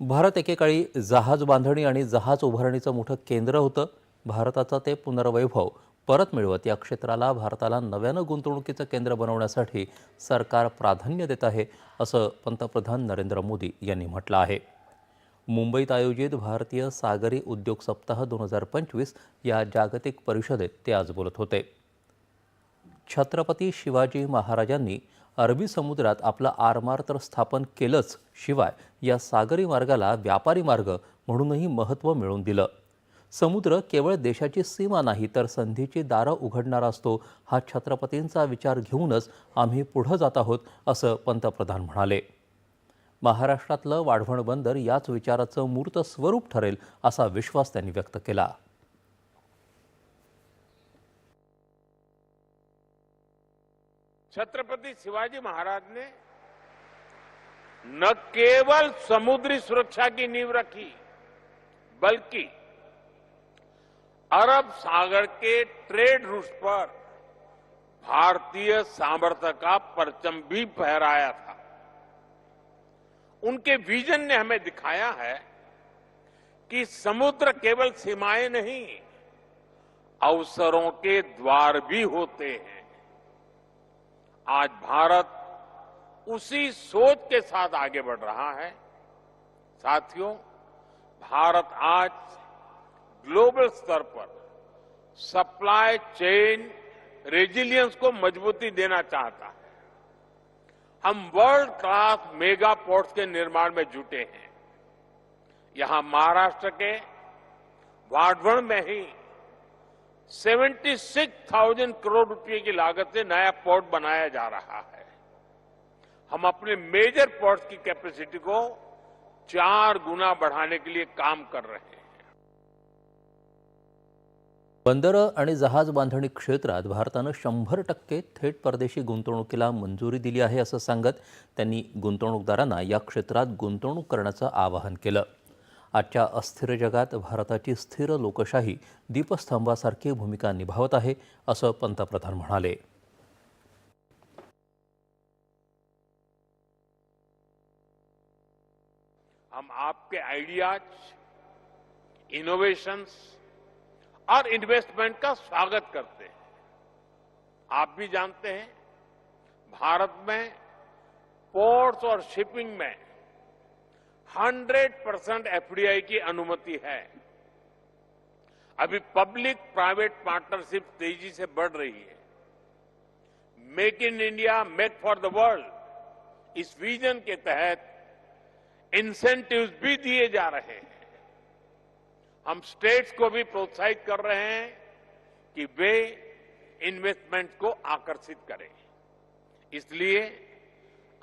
भारत एकेकाळी जहाज बांधणी आणि जहाज उभारणीचं मोठं केंद्र होतं. भारताचा ते पुनर्वैभव परत मिळवत या क्षेत्राला भारताला नव्यानं गुंतवणुकीचं केंद्र बनवण्यासाठी सरकार प्राधान्य देत आहे असं पंतप्रधान नरेंद्र मोदी यांनी म्हटलं आहे. मुंबईत आयोजित भारतीय सागरी उद्योग सप्ताह दोन हजार पंचवीस या जागतिक परिषदेत ते आज बोलत होते. छत्रपती शिवाजी महाराजांनी अरबी समुद्रात आपला आरमार तर स्थापन केलंच शिवाय या सागरी मार्गाला व्यापारी मार्ग म्हणूनही महत्त्व मिळवून दिलं. समुद्र केवळ देशाची सीमा नाही तर संधीची दारं उघडणारा असतो हा छत्रपतींचा विचार घेऊनच आम्ही पुढं जात आहोत असं पंतप्रधान म्हणाले. महाराष्ट्रातलं वाढवण बंदर याच विचाराचं मूर्त स्वरूप ठरेल असा विश्वास त्यांनी व्यक्त केला. छत्रपति शिवाजी महाराज ने न केवल समुद्री सुरक्षा की नींव रखी, बल्कि अरब सागर के ट्रेड रूट पर भारतीय सामर्थ्य का परचम भी फहराया था। उनके विजन ने हमें दिखाया है कि समुद्र केवल सीमाएँ नहीं, अवसरों के द्वार भी होते हैं। आज भारत उसी सोच के साथ आगे बढ़ रहा है। साथियों, भारत आज ग्लोबल स्तर पर सप्लाई चेन रेजिलियंस को मजबूती देना चाहता है। हम वर्ल्ड क्लास मेगा पोर्ट्स के निर्माण में जुटे हैं। यहाँ महाराष्ट्र के वाडवण में ही 76,000 करोड़ रुपए की लागत से नया पोर्ट बनाया जा रहा है। हम अपने मेजर पोर्ट्स की कैपेसिटी को चार गुना बढ़ाने के लिए काम कर रहे हैं। बंदरं आणि जहाज बांधणी क्षेत्रात भारतानं शंभर टक्के थेट परदेशी गुंतवणुकीला मंजुरी दिली आहे असं सांगत त्यांनी गुंतवणूकदारांना या क्षेत्रात गुंतवणूक करण्याचं आवाहन केलं. आजच्या अस्थिर जगात भारताची स्थिर लोकशाही दीपस्तंभासारखी भूमिका निभावत आहे, असं पंतप्रधान म्हणाले. हम आपके आइडियाज़ इनोवेशंस और इन्वेस्टमेंट का स्वागत करते हैं। आप भी जानते हैं, भारत में पोर्ट्स और शिपिंग में 100 परसेंट एफडीआई की अनुमति है। अभी पब्लिक प्राइवेट पार्टनरशिप तेज़ी से बढ़ रही है। Make in India, make for the world, is vision के तहत इंसेंटिव्स भी दिए जा रहे हैं। हम स्टेट्स को भी प्रोत्साहित कर रहे हैं कि वे इन्वेस्टमेंट को आकर्षित करें। इसलिए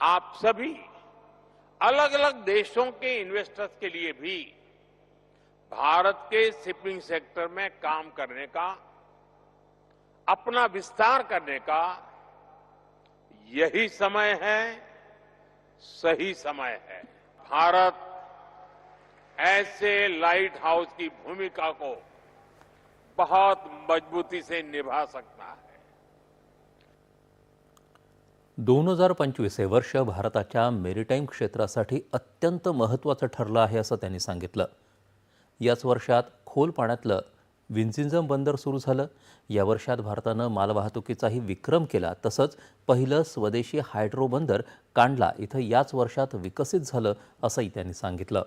आप सभी अलग अलग देशों के इन्वेस्टर्स के लिए भी भारत के शिपिंग सेक्टर में काम करने का, अपना विस्तार करने का यही समय है, सही समय है। भारत ऐसे लाइट हाउस की भूमिका को बहुत मजबूती से निभा सकता है दोन हजार पंचवीस हे वर्ष भारताच्या मेरीटाईम क्षेत्रासाठी अत्यंत महत्त्वाचं ठरलं आहे असं त्यांनी सांगितलं. याच वर्षात खोल पाण्यातलं विंझिंझम बंदर सुरू झालं. या वर्षात भारतानं मालवाहतुकीचाही विक्रम केला. तसंच पहिलं स्वदेशी हायड्रो बंदर कांडला इथं याच वर्षात विकसित झालं असंही त्यांनी सांगितलं.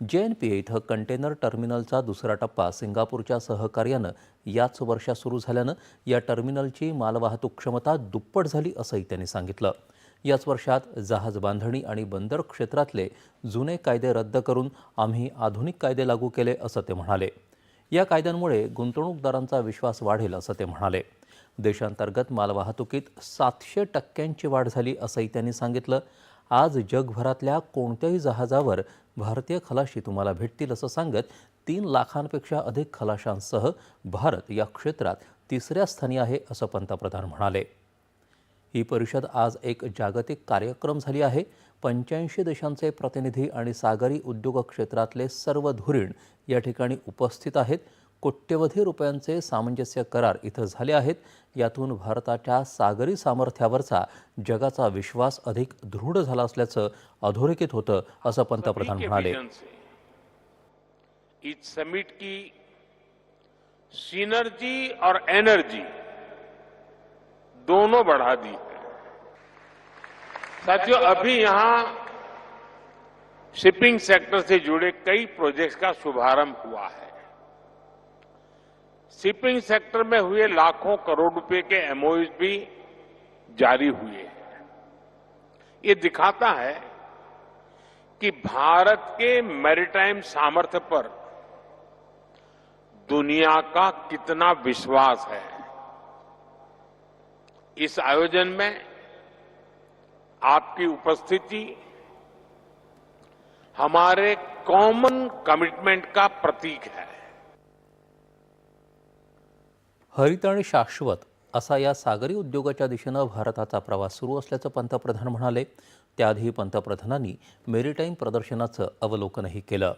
जे एन पी इथं कंटेनर टर्मिनलचा दुसरा टप्पा सिंगापूरच्या सहकार्यानं याच वर्षात सुरू झाल्यानं या टर्मिनलची मालवाहतूक क्षमता दुप्पट झाली असंही त्यांनी सांगितलं. याच वर्षात जहाज बांधणी आणि बंदर क्षेत्रातले जुने कायदे रद्द करून आम्ही आधुनिक कायदे लागू केले असं ते म्हणाले. या कायद्यांमुळे गुंतवणूकदारांचा विश्वास वाढेल असं ते म्हणाले. देशांतर्गत मालवाहतुकीत सातशे टक्क्यांची वाढ झाली असंही त्यांनी सांगितलं. आज जगभरातल्या कोणत्याही जहाजावर भारतीय खलाशी तुम्हाला भेटतील असं सांगत तीन लाखांपेक्षा अधिक खलाशांसह भारत या क्षेत्रात तिसऱ्या स्थानी आहे असं पंतप्रधान म्हणाले. ही परिषद आज एक जागतिक कार्यक्रम झाली आहे. पंच्याऐंशी देशांचे प्रतिनिधी आणि सागरी उद्योग क्षेत्रातले सर्व धुरीण या ठिकाणी उपस्थित आहेत. कोट्यवधी रुपयांचे सामंजस्य करार इथं झाले आहेत. यातून भारताच्या सागरी सामर्थ्यावरचा जगाचा विश्वास अधिक दृढ झाला असल्याचं अधोरेखित होतं असं पंतप्रधान म्हणाले. इस समिट की सिनर्जी और एनर्जी दोनों बढ़ा दी है। साथियों अभी यहां शिपिंग सेक्टर से जुड़े कई प्रोजेक्ट्स का शुभारंभ हुआ है। शिपिंग सेक्टर में हुए लाखों करोड़ रुपए के एमओयू भी जारी हुए हैं। ये दिखाता है कि भारत के मैरीटाइम सामर्थ्य पर दुनिया का कितना विश्वास है। इस आयोजन में आपकी उपस्थिति, हमारे कॉमन कमिटमेंट का प्रतीक है। हरित आणि शाश्वत असा या सागरी उद्योगाच्या दिशेनं भारताचा प्रवास सुरू असल्याचं पंतप्रधान म्हणाले. त्याआधी पंतप्रधानांनी मेरीटाईम प्रदर्शनाचं अवलोकनही केलं.